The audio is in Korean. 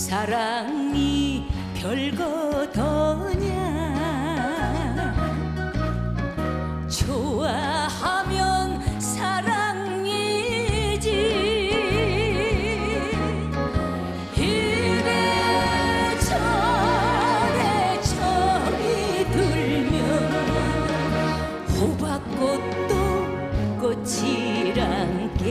사랑이 별거더냐? 좋아하면 사랑이지. 이래저래 정이 들면 호박꽃도 꽃이란 게